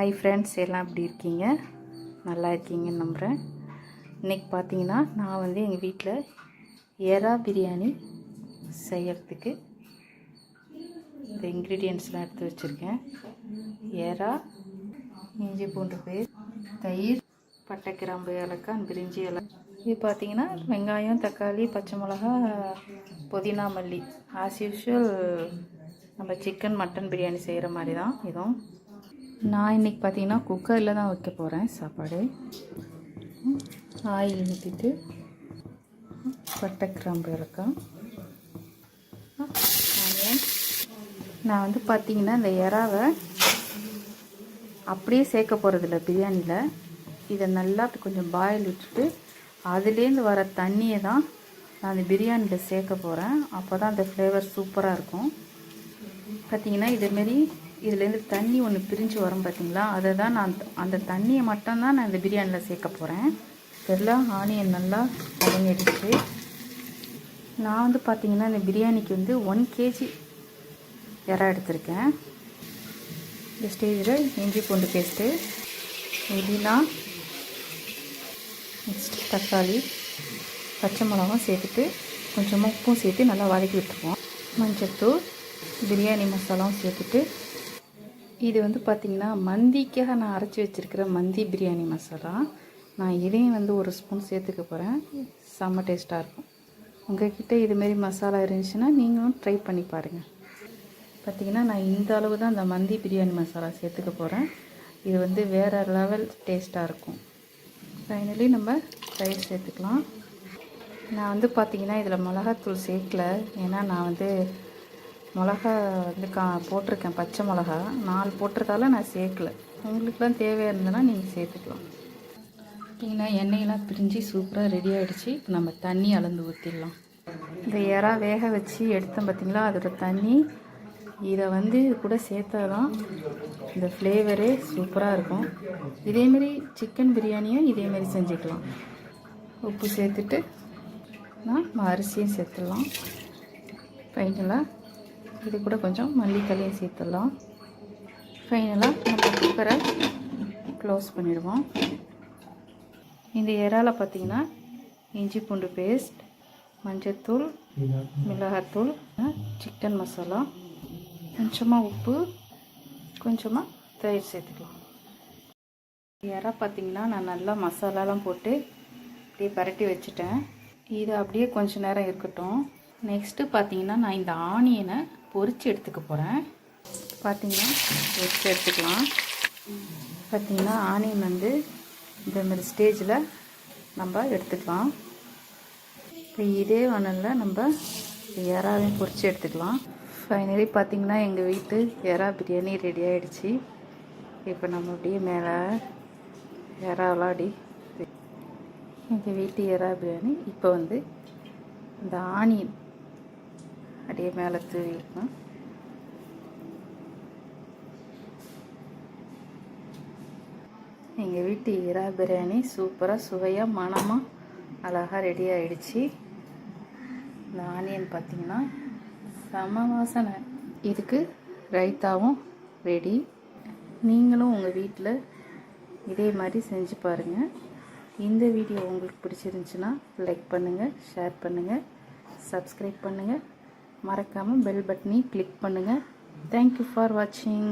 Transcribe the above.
Hi friends எல்லாம் எப்படி இருக்கீங்க? நல்லா இருக்கீங்கன்னு நம்புகிறேன் இன்றைக்கி பார்த்தீங்கன்னா நான் வந்து எங்கள் வீட்டில் எறா பிரியாணி செய்கிறதுக்கு இந்த இன்க்ரீடியன்ட்ஸ்லாம் எடுத்து வச்சுருக்கேன். எறா இஞ்சி பூண்டு பேர் தயிர் பட்டை கிராம்பு ஏலக்காய் பிரிஞ்சி இலை. இது பார்த்தீங்கன்னா வெங்காயம் தக்காளி பச்சை மிளகா புதினா மல்லி. ஆஸ் யூஷுவல் நம்ம சிக்கன் மட்டன் பிரியாணி செய்கிற மாதிரி தான். இதுவும் நான் இன்றைக்கி பார்த்தீங்கன்னா குக்கரில் தான் வைக்க போகிறேன் சாப்பாடு. ஆயில் ஊற்றிட்டு பட்டை கிராம்பு இறக்கம் நான் வந்து பார்த்தீங்கன்னா இந்த இறாவை அப்படியே சேர்க்க போகிறதில்ல பிரியாணியில். இதை நல்லா கொஞ்சம் பாயில் விட்டுட்டு அதுலேருந்து வர தண்ணியை தான் நான் அந்த பிரியாணியில் சேர்க்க போகிறேன் அப்போ தான் அந்த ஃப்ளேவர் சூப்பராக இருக்கும். பார்த்தீங்கன்னா இதேமாரி இதுலேருந்து தண்ணி ஒன்று பிரிஞ்சு வரும் பார்த்தீங்களா அதை தான் நான் அந்த தண்ணியை மட்டும்தான் நான் இந்த பிரியாணியில் சேர்க்க போகிறேன் எல்லாம் ஆனியன் நல்லா வதங்கிடுச்சு. நான் வந்து பார்த்தீங்கன்னா இந்த பிரியாணிக்கு வந்து ஒன் கேஜி இறா எடுத்திருக்கேன். இந்த ஸ்டேஜில் இஞ்சி பூண்டு பேஸ்ட்டு புதினா நெக்ஸ்ட் தக்காளி பச்சை மிளகாவும் சேர்த்துட்டு கொஞ்சமாக உப்பும் சேர்த்து நல்லா வதக்கி விட்டுருவோம். மஞ்சத்தூள் பிரியாணி மசாலாவும் சேர்த்துட்டு இது வந்து பார்த்திங்கன்னா மந்திக்காக நான் அரைச்சி வச்சுருக்கிற மந்தி பிரியாணி மசாலா. நான் இதையும் வந்து ஒரு ஸ்பூன் சேர்த்துக்க போகிறேன் செம்ம டேஸ்ட்டாக இருக்கும். உங்கள்கிட்ட இதுமாரி மசாலா இருந்துச்சுன்னா நீங்களும் ட்ரை பண்ணி பாருங்கள் பார்த்திங்கன்னா நான் இந்த அளவு தான் அந்த மந்தி பிரியாணி மசாலா சேர்த்துக்க போகிறேன் இது வந்து வேறு லெவல் டேஸ்ட்டாக இருக்கும். ஃபைனலி நம்ம தயிர் சேர்த்துக்கலாம். நான் வந்து பார்த்திங்கன்னா இதில் மிளகாத்தூள் சேர்க்கல. ஏன்னா நான் வந்து மிளகா வந்து கா போட்டிருக்கேன் பச்சை மிளகா. நாலு போட்டிருக்கால நான் சேர்க்கல. உங்களுக்குலாம் தேவையாக இருந்ததுன்னா நீங்கள் சேர்த்துக்கலாம். பார்த்தீங்கன்னா எண்ணெயெல்லாம் பிரிஞ்சு சூப்பராக ரெடி ஆகிடுச்சு இப்போ நம்ம தண்ணி அளந்து ஊற்றிடலாம் இந்த இறா வேக வச்சு எடுத்தோம் பார்த்தீங்களா அதோட தண்ணி. இதை வந்து கூட சேர்த்தா தான் இந்த ஃப்ளேவரே சூப்பராக இருக்கும். இதேமாரி சிக்கன் பிரியாணியும் இதேமாரி செஞ்சுக்கலாம். உப்பு சேர்த்துட்டு நான் அரிசியும் சேர்த்துடலாம். ஃபைனலாக இது கூட கொஞ்சம் மல்லித்தலையும் சேர்த்துடலாம். ஃபைனலாக நம்ம குக்கரை க்ளோஸ் பண்ணிடுவோம். இந்த இறால பார்த்திங்கன்னா இஞ்சி பூண்டு பேஸ்ட் மஞ்சத்தூள் மிளகாத்தூள் சிக்கன் மசாலா கொஞ்சமாக உப்பு கொஞ்சமாக தயிர் சேர்த்துக்கலாம். இறா பார்த்திங்கன்னா நான் நல்லா மசாலாலாம் போட்டு அப்படியே பரட்டி வச்சுட்டேன். இது அப்படியே கொஞ்சம் நேரம் இருக்கட்டும். நெக்ஸ்ட்டு பார்த்தீங்கன்னா நான் இந்த ஆனியனை பொரித்து எடுத்துக்க போகிறேன் பார்த்தீங்கன்னா பொரித்து எடுத்துக்கலாம். பார்த்தீங்கன்னா ஆனியன் வந்து இந்த மாதிரி ஸ்டேஜில் நம்ம எடுத்துக்கலாம். இப்போ இதே வனலில் நம்ம இறாவையும் பொரித்து எடுத்துக்கலாம். ஃபைனலி பார்த்திங்கன்னா எங்கள் வீட்டு எறா பிரியாணி ரெடி ஆகிடுச்சு இப்போ நம்ம அப்படியே மேலே இறாவெலாம் அடி எங்கள் வீட்டு எறா பிரியாணி. இப்போ வந்து இந்த ஆனியன் அப்படியே மேலே தூவிடணும் எங்கள் வீட்டு இரா பிரியாணி சூப்பராக சுவையாக மனமாக அழகாக ரெடி ஆகிடுச்சி இந்த ஆனியன் பார்த்திங்கன்னா செம வாசனை. இதுக்கு ரைத்தாவும் ரெடி நீங்களும் உங்கள் வீட்டில் இதே மாதிரி செஞ்சு பாருங்கள் இந்த வீடியோ உங்களுக்கு பிடிச்சிருந்துச்சுன்னா லைக் பண்ணுங்கள் ஷேர் பண்ணுங்கள் சப்ஸ்கிரைப் பண்ணுங்கள் மறக்காமல் பெல் பட்டனையும் கிளிக் பண்ணுங்கள் தேங்க்யூ ஃபார் வாட்சிங்